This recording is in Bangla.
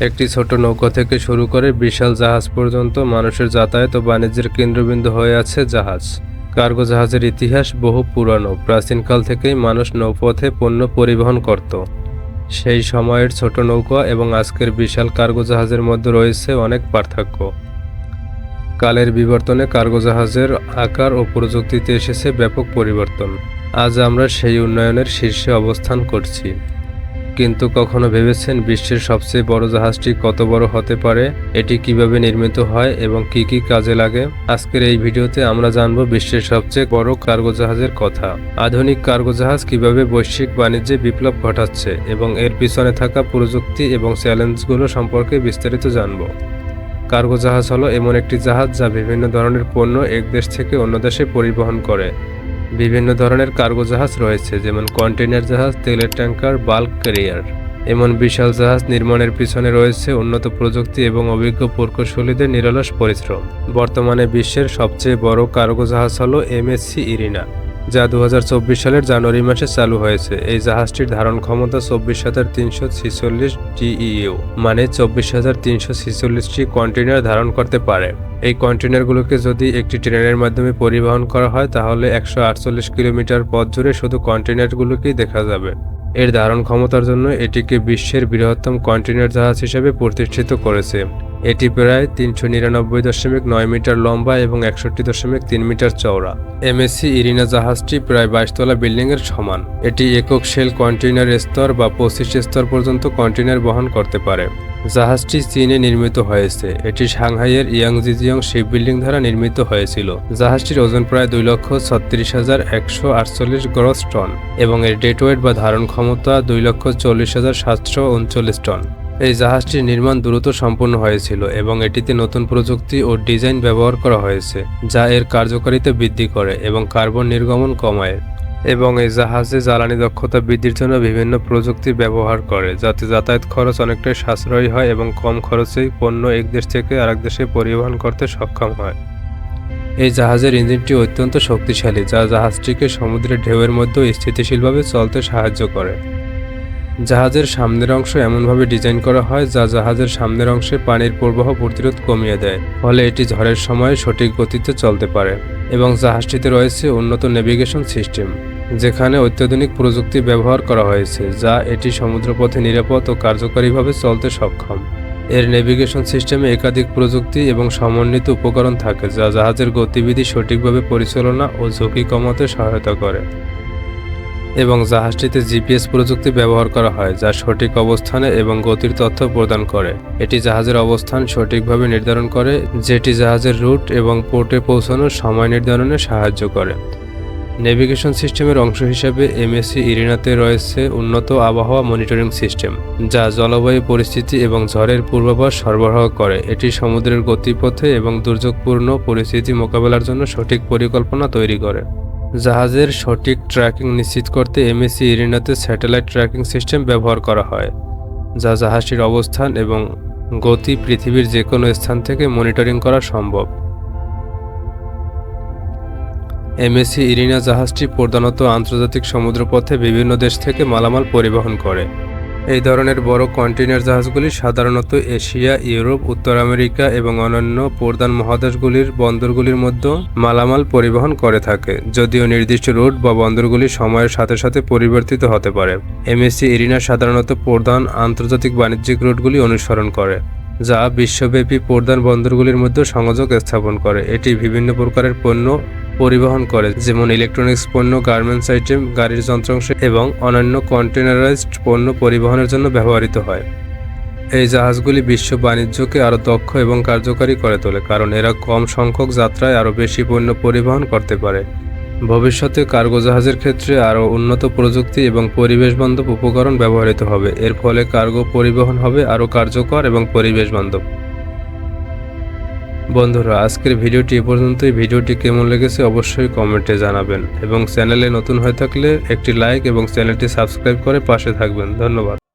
একটি ছোট নৌকা থেকে শুরু করে বিশাল জাহাজ পর্যন্ত মানুষের যাতায়াত ও বাণিজ্যের কেন্দ্রবিন্দু হয়ে আছে জাহাজ। কার্গো জাহাজের ইতিহাস বহু পুরানো, প্রাচীনকাল থেকেই মানুষ নৌপথে পণ্য পরিবহন করত। সেই সময়ের ছোট নৌকা এবং আজকের বিশাল কার্গো জাহাজের মধ্যে রয়েছে অনেক পার্থক্য। কালের বিবর্তনে কার্গো জাহাজের আকার ও প্রযুক্তিতে এসেছে ব্যাপক পরিবর্তন। আজ আমরা সেই উন্নয়নের শীর্ষে অবস্থান করছি। কিন্তু কখনো ভেবেছেন বিশ্বের সবচেয়ে বড় জাহাজটি কত বড় হতে পারে? এটি কীভাবে নির্মিত হয় এবং কি কি কাজে লাগে? আজকের এই ভিডিওতে আমরা জানব বিশ্বের সবচেয়ে বড় কার্গো জাহাজের কথা। আধুনিক কার্গো জাহাজ কীভাবে বৈশ্বিক বাণিজ্যে বিপ্লব ঘটাচ্ছে এবং এর পিছনে থাকা প্রযুক্তি এবং চ্যালেঞ্জগুলো সম্পর্কে বিস্তারিত জানব। কার্গো জাহাজ হলো এমন একটি জাহাজ যা বিভিন্ন ধরনের পণ্য এক দেশ থেকে অন্য দেশে পরিবহন করে। বিভিন্ন ধরনের কার্গো জাহাজ রয়েছে, যেমন কন্টেনার জাহাজ, তেলের ট্যাঙ্কার বাল্ক ক্যারিয়ার। এমন বিশাল জাহাজ নির্মাণের পিছনে রয়েছে উন্নত প্রযুক্তি এবং অভিজ্ঞ প্রকৌশলীদের নিরলস পরিশ্রম। বর্তমানে বিশ্বের সবচেয়ে বড় কার্গো জাহাজ হল এমএসসি ইরিনা। যা দু হাজার চব্বিশ সালের জানুয়ারি মাসে চালু হয়েছে। এই জাহাজটির ধারণ ক্ষমতা চব্বিশ হাজার তিনশো ছিচল্লিশ টিইউ মানে চব্বিশ হাজার তিনশো ছিচল্লিশটি কন্টেইনার ধারণ করতে পারে। এই কন্টেনারগুলোকে যদি একটি ট্রেনের মাধ্যমে পরিবহন করা হয়, তাহলে একশো আটচল্লিশ কিলোমিটার পথ জুড়ে শুধু কন্টেইনারগুলোকেই দেখা যাবে। এর ধারণ ক্ষমতার জন্য এটিকে বিশ্বের বৃহত্তম কন্টেইনার জাহাজ হিসেবে প্রতিষ্ঠিত করেছে। এটি প্রায় তিনশো নিরানব্বই দশমিক নয় মিটার লম্বা এবং একষট্টি দশমিক তিন মিটার চওড়া। এমএসসি ইরিনা জাহাজটি প্রায় বাইশতলা বিল্ডিংয়ের সমান। এটি একক শেল কন্টেইনার স্তর বা পঁচিশ স্তর পর্যন্ত কন্টেইনার বহন করতে পারে। জাহাজটি চীনে নির্মিত হয়েছে। এটি সাংহাইয়ের ইয়াংজিজিয়ং শিপ বিল্ডিং দ্বারা নির্মিত হয়েছিল। জাহাজটির ওজন প্রায় দুই লক্ষ ছত্রিশ হাজার একশো আটচল্লিশ গ্রস টন এবং এর ডেট ওয়েট বা ধারণ ক্ষমতা দুই লক্ষ চল্লিশ হাজার সাতশো উনচল্লিশ টন। এই জাহাজটির নির্মাণ দ্রুত সম্পন্ন হয়েছিল এবং এটিতে নতুন প্রযুক্তি ও ডিজাইন ব্যবহার করা হয়েছে, যা এর কার্যকারিতা বৃদ্ধি করে এবং কার্বন নির্গমন কমায় এবং এই জাহাজে জ্বালানি দক্ষতা বৃদ্ধির জন্য বিভিন্ন প্রযুক্তি ব্যবহার করে, যাতে যাতায়াত খরচ অনেকটাই সাশ্রয়ী হয় এবং কম খরচেই পণ্য এক দেশ থেকে আরেক দেশে পরিবহন করতে সক্ষম হয়। এই জাহাজের ইঞ্জিনটি অত্যন্ত শক্তিশালী, যা জাহাজটিকে সমুদ্রের ঢেউয়ের মধ্যেও স্থিতিশীলভাবে চলতে সাহায্য করে। জাহাজের সামনের অংশ এমনভাবে ডিজাইন করা হয় যা জাহাজের সামনের অংশে পানির প্রবাহ প্রতিরোধ কমিয়ে দেয়, ফলে এটি ঝড়ের সময় সঠিক গতিতে চলতে পারে এবং জাহাজটিতে রয়েছে উন্নত নেভিগেশন সিস্টেম যেখানে অত্যাধুনিক প্রযুক্তি ব্যবহার করা হয়েছে যা এটি সমুদ্রপথে নিরাপদ ও কার্যকরীভাবে চলতে সক্ষম। এর নেভিগেশন সিস্টেমে একাধিক প্রযুক্তি এবং সমন্বিত উপকরণ থাকে যা জাহাজের গতিবিধি সঠিকভাবে পরিচালনা ও ঝুঁকি কমাতে সহায়তা করে। এবং জাহাজটিতে জিপিএস প্রযুক্তি ব্যবহার করা হয়, যা সঠিক অবস্থানে এবং গতির তথ্য প্রদান করে। এটি জাহাজের অবস্থান সঠিকভাবে নির্ধারণ করে, যেটি জাহাজের রুট এবং পোর্টে পৌঁছানোর সময় নির্ধারণে সাহায্য করে। নেভিগেশন সিস্টেমের অংশ হিসেবে এমএসসি ইরিনাতে রয়েছে উন্নত আবহাওয়া মনিটরিং সিস্টেম, যা জলবায়ু পরিস্থিতি এবং ঝড়ের পূর্বাভাস সরবরাহ করে। এটি সমুদ্রের গতিপথে এবং দুর্যোগপূর্ণ পরিস্থিতি মোকাবেলার জন্য সঠিক পরিকল্পনা তৈরি করে। জাহাজের সঠিক ট্র্যাকিং নিশ্চিত করতে এমএসি ইরিনাতে স্যাটেলাইট ট্র্যাকিং সিস্টেম ব্যবহার করা হয়, যা জাহাজটির অবস্থান এবং গতি পৃথিবীর যে কোনো স্থান থেকে মনিটরিং করা সম্ভব। এমএসি ইরিনা জাহাজটি প্রধানত আন্তর্জাতিক সমুদ্রপথে বিভিন্ন দেশ থেকে মালামাল পরিবহন করে। এই ধরনের বড় কন্টেইনার জাহাজগুলি সাধারণত এশিয়া, ইউরোপ, উত্তর আমেরিকা এবং অন্যান্য প্রধান মহাদেশগুলির বন্দরগুলির মধ্যে মালামাল পরিবহন করে থাকে, যদিও নির্দিষ্ট রুট বা বন্দরগুলি সময়ের সাথে সাথে পরিবর্তিত হতে পারে। এমএসসি এরিনা সাধারণত প্রধান আন্তর্জাতিক বাণিজ্যিক রুটগুলি অনুসরণ করে। যা বিশ্বব্যাপী প্রধান বন্দরগুলির মধ্যে সংযোগ স্থাপন করে। এটি বিভিন্ন প্রকারের পণ্য পরিবহন করে, যেমন ইলেকট্রনিক্স পণ্য গার্মেন্টস আইটেম গাড়ির যন্ত্রাংশ এবং অন্যান্য কন্টেনারাইজড পণ্য পরিবহনের জন্য ব্যবহৃত হয়। এই জাহাজগুলি বিশ্ব বাণিজ্যকে আরও দক্ষ এবং কার্যকারী করে তোলে, কারণ এরা কম সংখ্যক যাত্রায় আরও বেশি পণ্য পরিবহন করতে পারে। ভবিষ্যতে কার্গো জাহাজের ক্ষেত্রে আরও উন্নত প্রযুক্তি এবং পরিবেশ বান্ধব উপকরণ ব্যবহৃত হবে। এর ফলে কার্গো পরিবহন হবে আরও কার্যকর এবং পরিবেশ বান্ধব। বন্ধুরা, আজকের ভিডিওটি এ পর্যন্তই। ভিডিওটি কেমন লেগেছে অবশ্যই কমেন্টে জানাবেন এবং চ্যানেলে নতুন হয়ে থাকলে একটি লাইক এবং চ্যানেলটি সাবস্ক্রাইব করে পাশে থাকবেন। ধন্যবাদ।